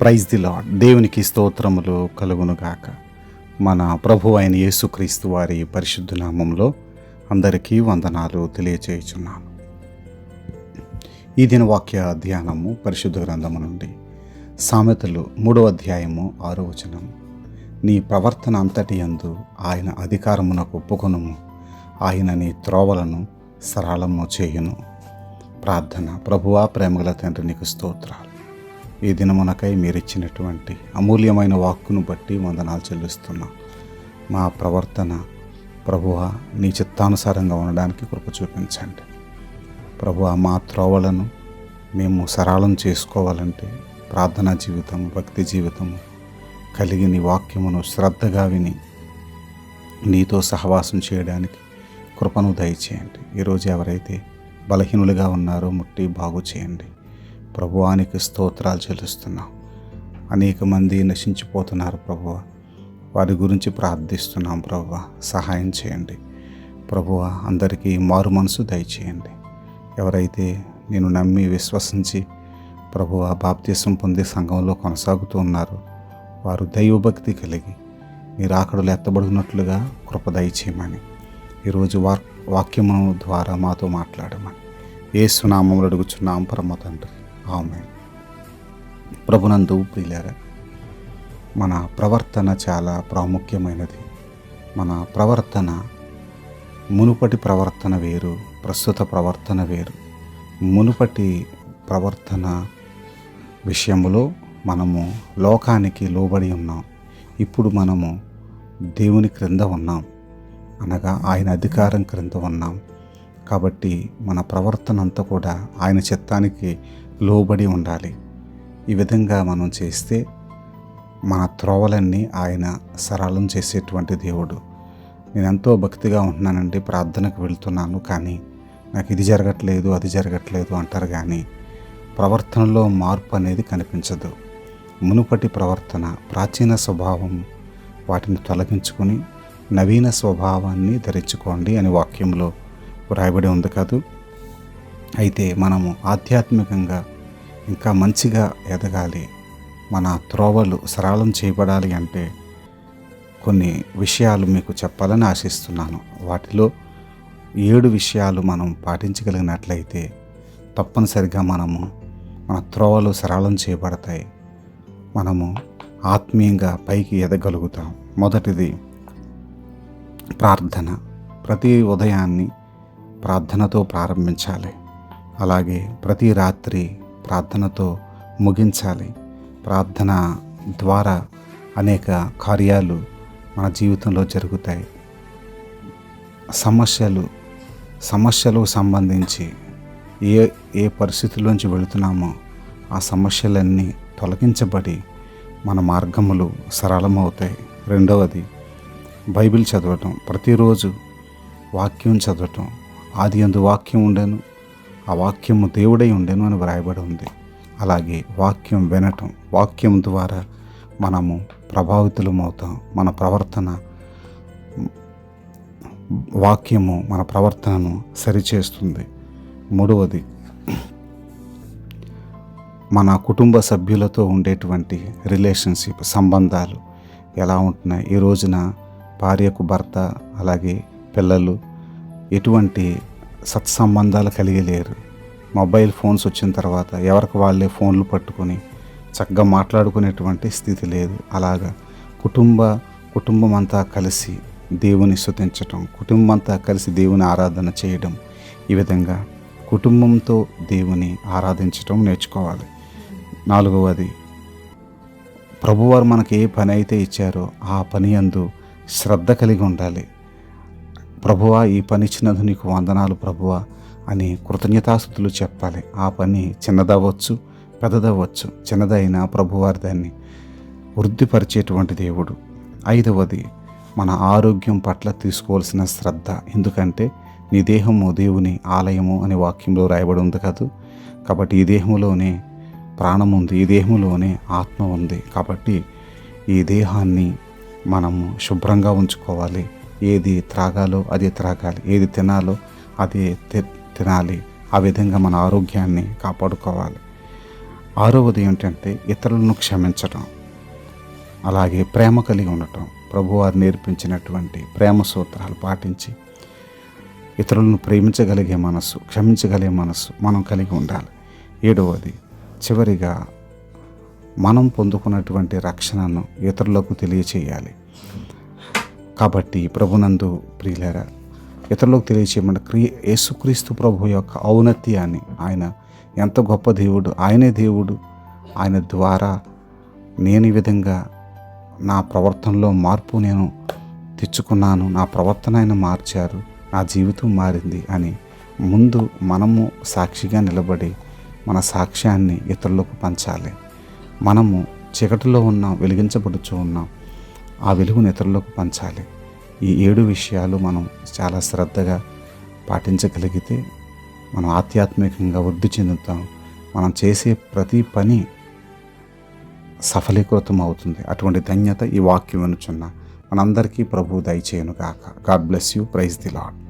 Praise the lord దేవునికి స్తోత్రములు కలుగునుగాక. మన ప్రభు అయిన యేసుక్రీస్తు వారి పరిశుద్ధ నామంలో అందరికీ వందనాలు తెలియచేయుచున్నాను. ఈ దిన వాక్య ధ్యానము పరిశుద్ధ గ్రంథము నుండి సామెతలు మూడో అధ్యాయము ఆరో వచనం. నీ ప్రవర్తన అంతటి యందు ఆయన అధికారమునకు ఒప్పుకొనుము. ఆయన నీ త్రోవలను సరళము చేయును. ప్రార్థన ప్రభువా ప్రేమగల తండ్రి నీకు స్తోత్రాలు. ఈ దినమునకై మీరు ఇచ్చినటువంటి అమూల్యమైన వాక్కును బట్టి వందనాలు చెల్లిస్తున్నాం. మా ప్రవర్తన ప్రభువ నీ చిత్తానుసారంగా ఉండడానికి కృప చూపించండి. ప్రభువ మా త్రోవలను మేము సరళం చేసుకోవాలంటే ప్రార్థనా జీవితం భక్తి జీవితము కలిగి నీ వాక్యమును శ్రద్ధగా విని నీతో సహవాసం చేయడానికి కృపను దయచేయండి. ఈరోజు ఎవరైతే బలహీనులుగా ఉన్నారో ముట్టి బాగు చేయండి. ప్రభువానికి స్తోత్రాలు చెల్లిస్తున్నాం. అనేక మంది నశించిపోతున్నారు ప్రభువ. వారి గురించి ప్రార్థిస్తున్నాం ప్రభువ. సహాయం చేయండి. ప్రభువ అందరికీ మారు మనసు దయచేయండి. ఎవరైతే నేను నమ్మి విశ్వసించి ప్రభువ బాప్తీసం పొందే సంఘంలో కొనసాగుతూ ఉన్నారు వారు దైవభక్తి కలిగి మీరు అక్కడలు ఎత్తబడుతున్నట్లుగా కృప దయచేయమని ఈరోజు వాక్ వాక్యము ద్వారా మాతో మాట్లాడమని ఏ సునామంలో అడుగుచున్నాం పరమ తండ్రి ఆమె ప్రభునందు ప్రియులారా మన ప్రవర్తన చాలా ప్రాముఖ్యమైనది. మన ప్రవర్తన మునుపటి ప్రవర్తన వేరు ప్రస్తుత ప్రవర్తన వేరు. మునుపటి ప్రవర్తన విషయంలో మనము లోకానికి లోబడి ఉన్నాం. ఇప్పుడు మనము దేవుని క్రింద ఉన్నాం. అనగా ఆయన అధికారం క్రింద ఉన్నాం. కాబట్టి మన ప్రవర్తన అంతా కూడా ఆయన చిత్తానికి లోబడి ఉండాలి. ఈ విధంగా మనం చేస్తే మన త్రోవలన్నీ ఆయన సరళం చేసేటువంటి దేవుడు. నేను ఎంతో భక్తిగా ఉంటున్నానండి ప్రార్థనకు వెళ్తున్నాను కానీ నాకు ఇది జరగట్లేదు అది జరగట్లేదు అంటారు కానీ ప్రవర్తనలో మార్పు అనేది కనిపించదు. మునుపటి ప్రవర్తన ప్రాచీన స్వభావం వాటిని తొలగించుకొని నవీన స్వభావాన్ని ధరించుకోండి అని వాక్యంలో వ్రాయబడి ఉంది కాదు. అయితే మనము ఆధ్యాత్మికంగా ఇంకా మంచిగా ఎదగాలి. మన త్రోవలు సరళం చేయబడాలి అంటే కొన్ని విషయాలు మీకు చెప్పాలని ఆశిస్తున్నాను. వాటిలో ఏడు విషయాలు మనం పాటించగలిగినట్లయితే తప్పనిసరిగా మనము మన త్రోవలు సరళం చేయబడతాయి. మనము ఆత్మీయంగా పైకి ఎదగలుగుతాం. మొదటిది ప్రార్థన. ప్రతి ఉదయాన్ని ప్రార్థనతో ప్రారంభించాలి. అలాగే ప్రతి రాత్రి ప్రార్థనతో ముగించాలి. ప్రార్థన ద్వారా అనేక కార్యాలు మన జీవితంలో జరుగుతాయి. సమస్యలు సమస్యలకు సంబంధించి ఏ ఏ పరిస్థితుల్లోంచి వెళుతున్నామో ఆ సమస్యలన్నీ తొలగించబడి మన మార్గములు సరళమవుతాయి. రెండవది బైబిల్ చదవటం. ప్రతిరోజు వాక్యం చదవటం. ఆది అందు వాక్యం ఉండేను. ఆ వాక్యము దేవుడై ఉండేను అని వ్రాయబడి ఉంది. అలాగే వాక్యం వినటం వాక్యం ద్వారా మనము ప్రభావితులమవుతాం మన ప్రవర్తన వాక్యము మన ప్రవర్తనను సరిచేస్తుంది. మూడవది మన కుటుంబ సభ్యులతో ఉండేటువంటి రిలేషన్షిప్ సంబంధాలు ఎలా ఉంటున్నాయి? ఈ రోజున భార్యకు భర్త అలాగే పిల్లలు ఎటువంటి సత్సంబంధాలు కలిగి లేరు. మొబైల్ ఫోన్స్ వచ్చిన తర్వాత ఎవరికి వాళ్ళే ఫోన్లు పట్టుకొని చక్కగా మాట్లాడుకునేటువంటి స్థితి లేదు. అలాగా కుటుంబ కుటుంబం అంతా కలిసి దేవుని స్తుతించటం కుటుంబం అంతా కలిసి దేవుని ఆరాధన చేయడం ఈ విధంగా కుటుంబంతో దేవుని ఆరాధించటం నేర్చుకోవాలి. నాలుగవది ప్రభువారు మనకి ఏ పని అయితే ఇచ్చారో ఆ పని అందు శ్రద్ధ కలిగి ఉండాలి. ప్రభువా ఈ పని ఇచ్చినందు నీకు వందనాలు ప్రభువా అని కృతజ్ఞతాస్థుతులు చెప్పాలి. ఆ పని చిన్నదవ్వచ్చు పెద్దదవ్వచ్చు. చిన్నదైనా ప్రభువారి దాన్ని వృద్ధిపరిచేటువంటి దేవుడు. ఐదవది మన ఆరోగ్యం పట్ల తీసుకోవాల్సిన శ్రద్ధ. ఎందుకంటే నీ దేహము దేవుని ఆలయము అనే వాక్యంలో రాయబడి ఉంది కాదు. కాబట్టి ఈ దేహంలోనే ప్రాణం ఉంది ఈ దేహంలోనే ఆత్మ ఉంది. కాబట్టి ఈ దేహాన్ని మనము శుభ్రంగా ఉంచుకోవాలి. ఏది త్రాగాలో అది త్రాగాలి ఏది తినాలో అది తి- తినాలి. ఆ విధంగా మన ఆరోగ్యాన్ని కాపాడుకోవాలి. ఆరవది ఏంటంటే ఇతరులను క్షమించటం. అలాగే ప్రేమ కలిగి ఉండటం. ప్రభువారు నేర్పించినటువంటి ప్రేమ సూత్రాలు పాటించి ఇతరులను ప్రేమించగలిగే మనస్సు క్షమించగలిగే మనస్సు మనం కలిగి ఉండాలి. ఏడవది చివరిగా మనం పొందుకున్నటువంటి రక్షణను ఇతరులకు తెలియచేయాలి. కాబట్టి ప్రభునందు ప్రియులారా ఇతరులకు తెలియచేయమని క్రీ యేసుక్రీస్తు ప్రభు యొక్క ఔన్నత్యాన్ని ఆయన ఎంత గొప్ప దేవుడు ఆయనే దేవుడు ఆయన ద్వారా నేను ఈ విధంగా నా ప్రవర్తనలో మార్పు నేను తెచ్చుకున్నాను నా ప్రవర్తన ఆయన మార్చారు నా జీవితం మారింది అని ముందు మనము సాక్షిగా నిలబడి మన సాక్ష్యాన్ని ఇతరులకు పంచాలి. మనము చీకటిలో ఉన్నాం వెలిగించబడుచు ఉన్నాం ఆ వెలుగును ఇతరులకు పంచాలి. ఈ ఏడు విషయాలు మనం చాలా శ్రద్ధగా పాటించగలిగితే మనం ఆధ్యాత్మికంగా వృద్ధి చెందుతాం. మనం చేసే ప్రతి పని సఫలీకృతం అవుతుంది. అటువంటి ధన్యత ఈ వాక్యం వినుచున్న మనందరికీ ప్రభు దయచేయను కాక God bless you. Praise the Lord